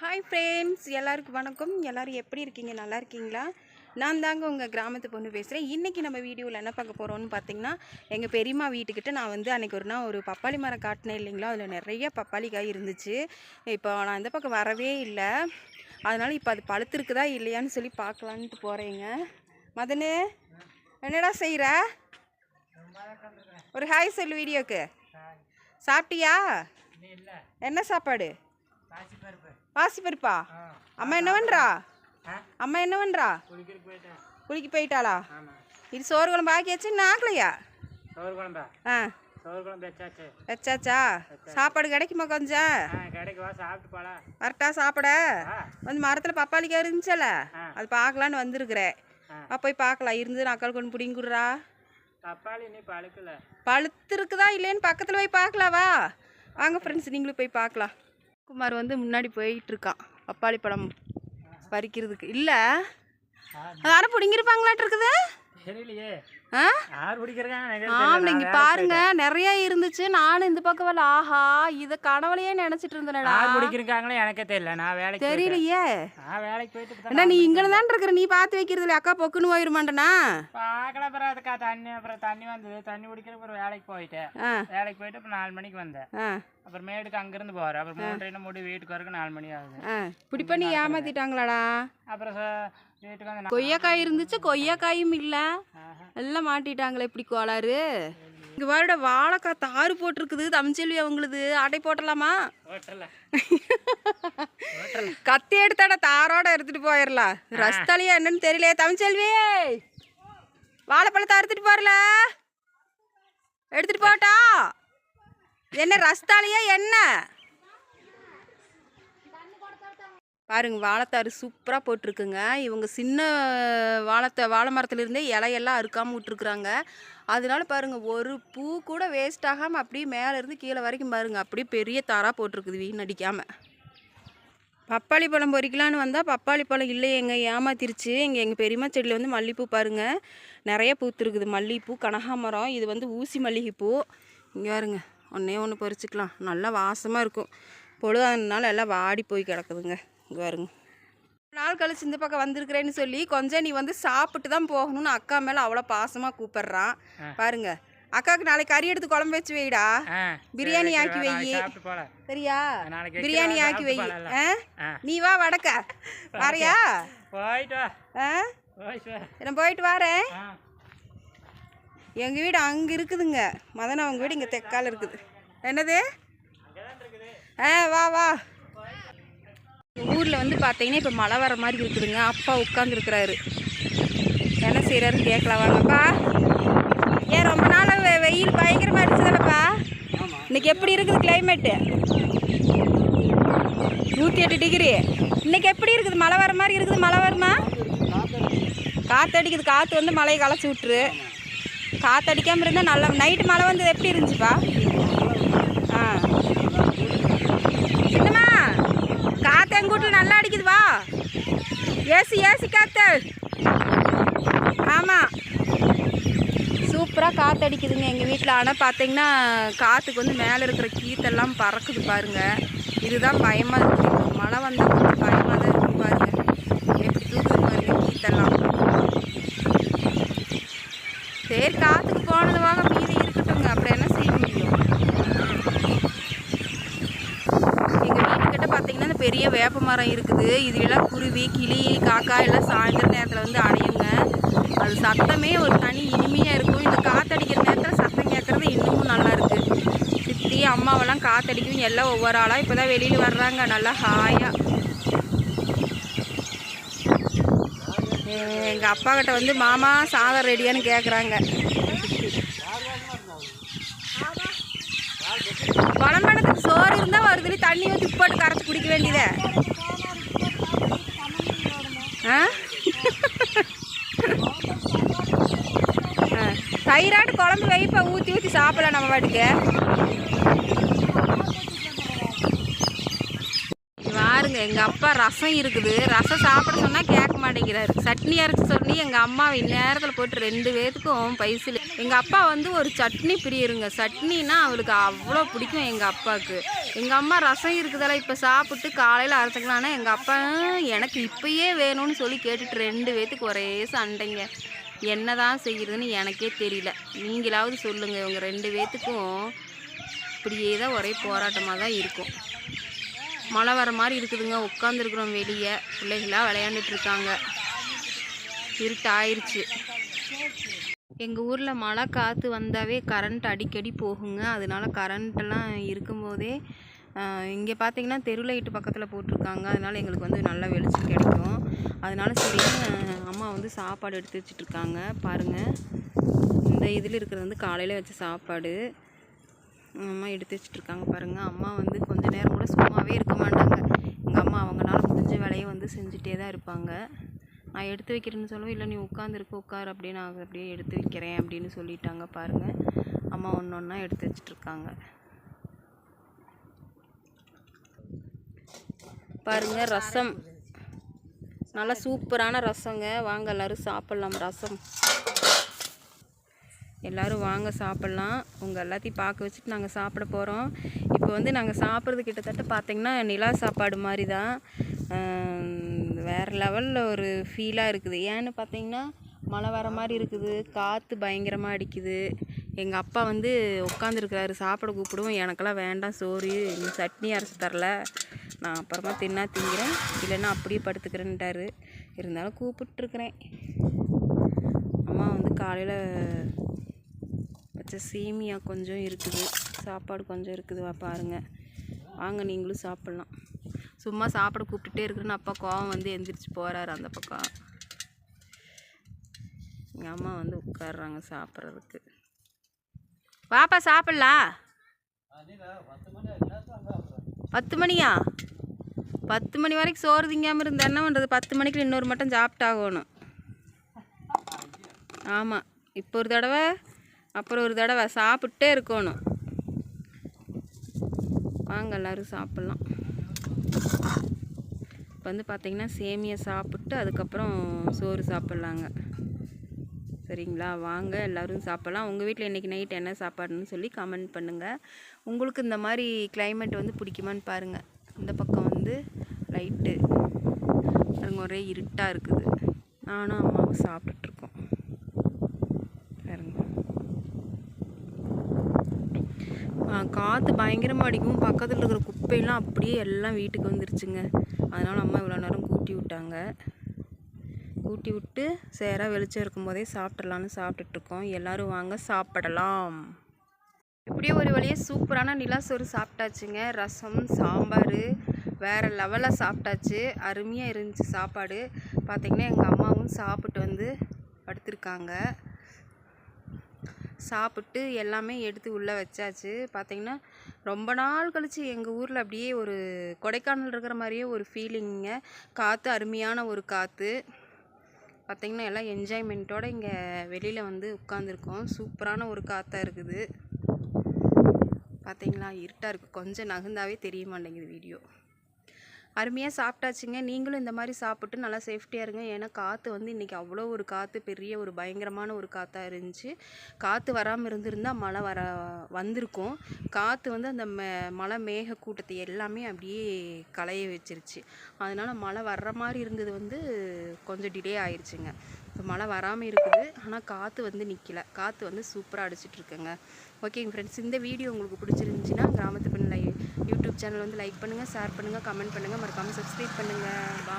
Hi friends எல்லாருக்கும் வணக்கம். எல்லாரும் எப்படி இருக்கீங்க? நல்லா இருக்கீங்களா? நான் தாங்க உங்கள் கிராமத்து பொண்ணு பேசுகிறேன் இன்றைக்கி நம்ம வீடியோவில் என்ன பார்க்க போகிறோம்னு பார்த்தீங்கன்னா எங்கள் பெரியம்மா வீட்டுக்கிட்ட நான் வந்து அன்றைக்கி ஒரு நாள் ஒரு பப்பாளி மரம் காட்டினேன் இல்லைங்களா? அதில் நிறைய பப்பாளி காய் இருந்துச்சு. இப்போ நான் இந்த பக்கம் வரவே இல்லை. அதனால் இப்போ அது பழுத்திருக்குதா இல்லையான்னு சொல்லி பார்க்கலான்ட்டு போகிறேங்க மதனு என்னடா செய்கிற ஒரு ஹாய் சொல்லு வீடியோக்கு. சாப்பிட்டியா? என்ன சாப்பாடு? பாசிப்பருப்பா அம்மா என்ன பண்ணுறா அம்மா என்ன பண்ணுறா குளிக்க போயிட்டாளா? இது சோறு குழம்பு ஆக்கியாச்சு நாக்கலையா சோறு குழம்பா? ஆ. வச்சாச்சு. சாப்பாடு கிடைக்குமா கொஞ்சம்? வரட்டா சாப்பிட. வந்து மரத்தில் பப்பாளிக்காய் இருந்துச்சல. அது பார்க்கலான்னு வந்திருக்கிறேன் போய் பார்க்கலாம். இருந்து அக்கால் கொண்டு பிடிங்குடுறா தப்பாளி நீ பழுக்கல. பழுத்து இருக்குதா இல்லைன்னு பக்கத்தில் போய் பார்க்கலாம் வா வாங்க ஃப்ரெண்ட்ஸ் நீங்களும் போய் பார்க்கலாம். குமார் வந்து முன்னாடி போயிட்டு இருக்கான் பப்பாளி பழம் பறிக்கிறதுக்கு. இல்லை? யாரும் பிடிங்கிருப்பாங்களாட்டு இருக்குது தெரியலையே. பாருங்க. நிறைய இருந்துச்சு. நானும் இந்த பக்கம் வரல. ஆஹா இதை கனவுலையே நினச்சிட்டு இருந்தேனடா. பிடிக்கிறாங்களோ எனக்கே தெரியல. நான் வேலைக்கு. தெரியலையே. நான் வேலைக்கு போயிட்டு நீ இங்கே தான் இருக்கிற நீ பார்த்து வைக்கிறது இல்லையா அக்கா பொக்குன்னு போயிருமாண்டனா பார்க்கல அப்புறம் அதுக்கா தண்ணி அப்புறம் தண்ணி வந்தது. தண்ணி குடிக்கிற அப்புறம் வேலைக்கு போயிட்டேன். வேலைக்கு போயிட்டு அப்புறம் நாலு மணிக்கு வந்தேன். ஆ. அப்புறம் மேடுக்கு அங்கேருந்து போகிறேன் அப்புறம் மூன்றரை முடி வீட்டுக்கு வரக்கு நாலு மணி ஆகுது. இப்படி பண்ணி ஏமாத்திட்டாங்களாடா? அப்புறம் கொய்யாக்காய் இருந்துச்சு கொய்யாக்காயும் இல்லை. எல்லாம் மாட்டிட்டாங்களே இப்படி கோளாறு. இங்கே வாருட வாழைக்காய் தாறு போட்டிருக்குது தமிழ்ச்செல்வி அவங்களுது. அடை போட்டலாமா? கத்தி எடுத்தாட தாரோட எடுத்துட்டு போயிடலாம் ரஸ்தாலியா என்னன்னு தெரியல தமிழ்ச்செல்வி வாழைப்பழத்தை அறுத்துட்டு போறல. எடுத்துட்டு போட்டா. என்ன ரஸ்தாலியா என்ன? பாருங்க வாழைத்தாறு சூப்பராக போட்டிருக்குங்க. இவங்க சின்ன வாழைத்த வாழை மரத்துலேருந்தே இலையெல்லாம் அறுக்காமல் விட்டுருக்குறாங்க. அதனால பாருங்க ஒரு பூ கூட வேஸ்ட் ஆகாமல் அப்படியே மேலேருந்து கீழே வரைக்கும் பாருங்கள் அப்படியே பெரிய தாராக போட்டிருக்குது வீணடிக்காமல் பப்பாளி பழம் பொறிக்கலான்னு வந்தால் பப்பாளி பழம் இல்லையேங்க ஏமாத்திருச்சு. இங்கே எங்கள் பெரியம்மா செடியில் வந்து மல்லிகைப்பூ பாருங்கள் நிறைய பூத்துருக்குது மல்லிகைப்பூ கனகாமரம் இது வந்து ஊசி மல்லிகைப்பூ. இங்கே பாருங்க ஒன்றே ஒன்று பறிச்சுக்கலாம். நல்லா வாசமாக இருக்கும். பொழுதானதுனால எல்லாம் வாடி போய் கிடக்குதுங்க. இங்கே பாருங்க நாள் கழிச்சு இந்த பக்கம் வந்திருக்கிறேன்னு சொல்லி கொஞ்சம் நீ வந்து சாப்பிட்டு தான் போகணும்னு அக்கா மேலே அவ்வளோ பாசமாக கூப்பிடுறான். பாருங்க. அக்காவுக்கு நாளைக்கு கறி எடுத்து குழம்பு வச்சு வைடா. பிரியாணி ஆக்கி வை சரியா? நாளைக்கு பிரியாணி ஆக்கி வை நீ வா வடக்க. வரையா? நான் போயிட்டு வரேன். எங்கள் வீடு அங்கே இருக்குதுங்க. மதன் அவங்க வீடு இங்கே தெக்கால இருக்குது. என்னது? ஆ வா வா. ஊரில் வந்து பார்த்தீங்கன்னா இப்போ மழை வர மாதிரி இருக்குதுங்க. அப்பா உட்காந்துருக்குறாரு என்ன செய்கிறாருன்னு கேட்கலாம் வாங்கப்பா. ஏன் ரொம்ப நாள் வெ- வெயில் பயங்கரமாக அடிச்சதில்லப்பா இன்னைக்கு எப்படி இருக்குது கிளைமேட்டு நூற்றி எட்டு டிகிரி இன்னைக்கு எப்படி இருக்குது? மழை வர மாதிரி இருக்குது? மழை வருமா? காற்றடிக்குது காற்று வந்து மழையை களைச்சி விட்டுரு. காற்றடிக்காமல் இருந்தால் நல்லா நைட்டு மழை வந்தது எப்படி இருந்துச்சுப்பா? ஆ. எங்கள் வீட்டில் நல்லா அடிக்குது வா. ஏசி ஏசி காற்று ஆமாம் சூப்பராக காற்று அடிக்குதுங்க எங்கள் வீட்டில் ஆனால் பார்த்தீங்கன்னா காற்றுக்கு வந்து மேலே இருக்கிற கீத்தெல்லாம் பறக்குது பாருங்கள் இதுதான் பயமாக இருக்குது மழை வந்தால் கொஞ்சம் பயமாக தான் இருக்கும் பாருங்கள் எப்படி தூக்குது பாருங்க கீத்தெல்லாம் சரி காற்றுக்கு போனது வாங்க மீதி இருக்கட்டுங்க அப்புறம் என்ன செய்ய முடியும் எங்கள் வீட்டுக்கிட்ட பார்த்தீங்கன்னா இந்த பெரிய வேப்ப மரம் இருக்குது. இதுலலாம் குருவி கிளி காக்கா எல்லாம் சாயந்தர நேரத்தில் வந்து அடையுங்க அது சத்தமே ஒரு தனி இனிமையாக இருக்கும். இந்த காற்றடிக்கிற நேரத்தில் சத்தம் கேட்குறது இன்னமும் நல்லா இருக்குது சித்தி அம்மாவெல்லாம் காற்றடிக்கும் எல்லாம் ஒவ்வொரு ஆளாக இப்போ தான் வெளியில் வர்றாங்க. நல்லா ஹாயாக எங்கள் அப்பா கிட்ட வந்து மாமா சாதம் ரெடியான்னு கேட்குறாங்க குழம்புறதுக்கு சோறு இருந்தால் வருதுன்னு தண்ணி ஊற்றி போட்டு கரைச்சி குடிக்க வேண்டியதே. ஆ? ஆ. தயிராட்டு குழம்பு வைப்பா ஊற்றி ஊற்றி சாப்பிடலாம் நம்ம பாட்டுக்கு. பாருங்க பாருங்க எங்கள் அப்பா ரசம் இருக்குது. ரசம் சாப்பிட சொன்னால் கேட்க மாட்டேங்கிறாரு சட்னி அரைச்சி சொல்லி எங்கள் அம்மாவை இந்நேரத்தில் போட்டு ரெண்டு பேத்துக்கும் பைசில். எங்கள் அப்பா வந்து ஒரு சட்னி பிரியருங்க. சட்னினா அவளுக்கு அவ்வளோ பிடிக்கும் எங்கள் அப்பாவுக்கு. எங்கள் அம்மா ரசம் இருக்குதல்ல இப்போ சாப்பிட்டு காலையில் அரைச்சிக்கலான்னா எங்கள் அப்பா எனக்கு இப்பயே வேணும்னு சொல்லி கேட்டுட்டு ரெண்டு பேத்துக்கு ஒரே சண்டைங்க. என்ன தான் செய்கிறதுன்னு எனக்கே தெரியல. நீங்களாவது சொல்லுங்கள் இவங்க ரெண்டு பேத்துக்கும் இப்படியே தான் ஒரே போராட்டமாக தான் இருக்கும். மழை வர மாதிரி இருக்குதுங்க. உட்காந்துருக்குறோம் வெளியே. பிள்ளைகளாக விளையாண்டுட்டு இருக்காங்க இருட்டு ஆயிடுச்சு எங்கள் ஊரில் மழை காற்று வந்தாவே கரண்ட் அடிக்கடி போகுங்க. அதனால கரண்ட்டெல்லாம் இருக்கும்போதே இங்கே பார்த்தீங்கன்னா தெரு லைட்டு பக்கத்தில் போட்டிருக்காங்க. அதனால் எங்களுக்கு வந்து நல்ல வெளிச்சம் கிடைக்கும். அதனால சரி அம்மா வந்து சாப்பாடு எடுத்து வச்சுட்ருக்காங்க. பாருங்கள் இந்த இதில் இருக்கிறது வந்து காலையில் வச்ச சாப்பாடு. அம்மா எடுத்து வச்சுட்ருக்காங்க பாருங்கள் அம்மா வந்து கொஞ்ச நேரம் கூட சும்மாவே இருக்க மாட்டாங்க. எங்கள் அம்மா அவங்களால முடிஞ்ச வேலையை வந்து செஞ்சுட்டே தான் இருப்பாங்க. நான் எடுத்து வைக்கிறேன்னு சொல்லவும் இல்லை நீ உட்காந்துருக்க உட்கார் அப்படின்னு நான் அப்படியே எடுத்து வைக்கிறேன் அப்படின்னு சொல்லிட்டாங்க பாருங்கள் அம்மா ஒன்று ஒன்றா எடுத்து வச்சுட்டு இருக்காங்க ரசம். நல்லா சூப்பரான ரசங்க. வாங்க எல்லாரும் சாப்பிட்லாம் ரசம். எல்லோரும் வாங்க சாப்பிட்லாம். உங்கள் எல்லாத்தையும் பார்க்க வச்சுட்டு நாங்கள் சாப்பிட போகிறோம் இப்போ வந்து நாங்கள் சாப்பிட்றது கிட்டத்தட்ட பார்த்திங்கன்னா நிலா சாப்பாடு மாதிரி தான் வேறு லெவலில் ஒரு ஃபீலாக இருக்குது. ஏன்னு பார்த்தீங்கன்னா மழை வர மாதிரி இருக்குது. காற்று பயங்கரமாக அடிக்குது. எங்கள் அப்பா வந்து உட்காந்துருக்கிறாரு சாப்பிட கூப்பிடுவோம். எனக்கெல்லாம் வேண்டாம் சோறு சட்னி அரைச்சி தரல. நான் அப்புறமா தின்னா திங்கிறேன். இல்லைன்னா அப்படியே படுத்துக்கிறேன்ட்டாரு. இருந்தாலும் கூப்பிட்டுருக்குறேன். அம்மா வந்து காலையில் வச்ச சேமியா கொஞ்சம் இருக்குது. சாப்பாடு கொஞ்சம் இருக்குது பாருங்கள் பாருங்க. வாங்க நீங்களும் சாப்பிட்லாம். சும்மா சாப்பிட கூப்பிட்டுட்டே இருக்கிறேன்னு அப்பா கோவம் வந்து எந்திரிச்சு போகிறாரு அந்த பக்கம். எங்கள் அம்மா வந்து உட்காடுறாங்க சாப்பிட்றதுக்கு. வாப்பா சாப்பிட்லாம் பத்து மணியா? பத்து மணி வரைக்கும் சோறு திங்காமல் இருந்தா என்ன பண்ணுறது பத்து மணிக்கு இன்னொரு மட்டும் சாப்பிட்டாகணும். ஆமாம் இப்போ ஒரு தடவை அப்புறம் ஒரு தடவை சாப்பிட்டே இருக்கணும். வாங்க எல்லோரும் சாப்பிட்லாம். இப்போ வந்து பார்த்திங்கன்னா சேமியை சாப்பிட்டு அதுக்கப்புறம் சோறு சாப்பிட்லாங்க. சரிங்களா? வாங்க எல்லோரும் சாப்பிட்லாம். உங்கள் வீட்டில் இன்றைக்கி நைட் என்ன சாப்பாடுன்னு சொல்லி கமெண்ட் பண்ணுங்கள் உங்களுக்கு இந்த மாதிரி கிளைமேட் வந்து பிடிக்குமான்னு பாருங்கள் இந்த பக்கம் வந்து லைட்டு அதுங்க ஒரே இருட்டாக இருக்குது. நானும் அம்மாவும் சாப்பிட்டுட்ருக்கோம் பாருங்க ஆ, காற்று பயங்கரமாக அடிக்கும். பக்கத்தில் இருக்கிற குப்பையெல்லாம் அப்படியே எல்லாம் வீட்டுக்கு வந்துருச்சுங்க. அதனால் அம்மா இவ்வளோ நேரம் கூட்டி விட்டாங்க. கூட்டி விட்டு சேராக வெளிச்சம் இருக்கும்போதே சாப்பிட்றலான்னு சாப்பிட்டுட்ருக்கோம். எல்லோரும் வாங்க சாப்பிடலாம். இப்படியே ஒரு வழியே சூப்பரான நிலாசோறு சாப்பிட்டாச்சுங்க. ரசம் சாம்பார் வேறு லெவலில் சாப்பிட்டாச்சு. அருமையாக இருந்துச்சு சாப்பாடு. பார்த்திங்கன்னா எங்கள் அம்மாவும் சாப்பிட்டு வந்து படுத்திருக்காங்க. சாப்பிட்டு எல்லாமே எடுத்து உள்ளே வச்சாச்சு. பார்த்திங்கன்னா ரொம்ப நாள் கழித்து எங்கள் ஊரில் அப்படியே ஒரு கொடைக்கானல் இருக்கிற மாதிரியே ஒரு ஃபீலிங்க காற்று அருமையான ஒரு காற்று பார்த்திங்கன்னா எல்லாம் என்ஜாய்மெண்ட்டோடு இங்கே வெளியில் வந்து உட்காந்துருக்கோம் சூப்பரான ஒரு காற்றாக இருக்குது. பார்த்தீங்களா இருட்டாக இருக்குது கொஞ்சம் நகுந்தாவே தெரிய மாட்டேங்குது வீடியோ அருமையாக சாப்பிட்டாச்சுங்க. நீங்களும் இந்த மாதிரி சாப்பிட்டு நல்லா சேஃப்டியாக இருங்க. ஏன்னா காற்று வந்து இன்றைக்கி அவ்வளோ ஒரு காற்று பெரிய ஒரு பயங்கரமான ஒரு காற்றாக இருந்துச்சு. காற்று வராமல் இருந்திருந்தால் மழை வர வந்திருக்கும். காற்று வந்து அந்த மே மழை மேக கூட்டத்தை எல்லாமே அப்படியே களைய வச்சிருச்சு. அதனால் மழை வர்ற மாதிரி இருந்தது வந்து கொஞ்சம் டிலே ஆயிடுச்சுங்க இப்போ மழை வராமல் இருக்குது. ஆனால் காற்று வந்து நிற்கல காற்று வந்து சூப்பராக அடிச்சிட்ருக்குங்க ஓகேங்க ஃப்ரெண்ட்ஸ் இந்த வீடியோ உங்களுக்கு பிடிச்சிருந்துச்சின்னா கிராமத்து பெண் சேனல் வந்து லைக் பண்ணுங்கள் ஷேர் பண்ணுங்கள் கமெண்ட் பண்ணுங்கள் மறக்காமல் சப்ஸ்கிரைப் பண்ணுங்கள் பா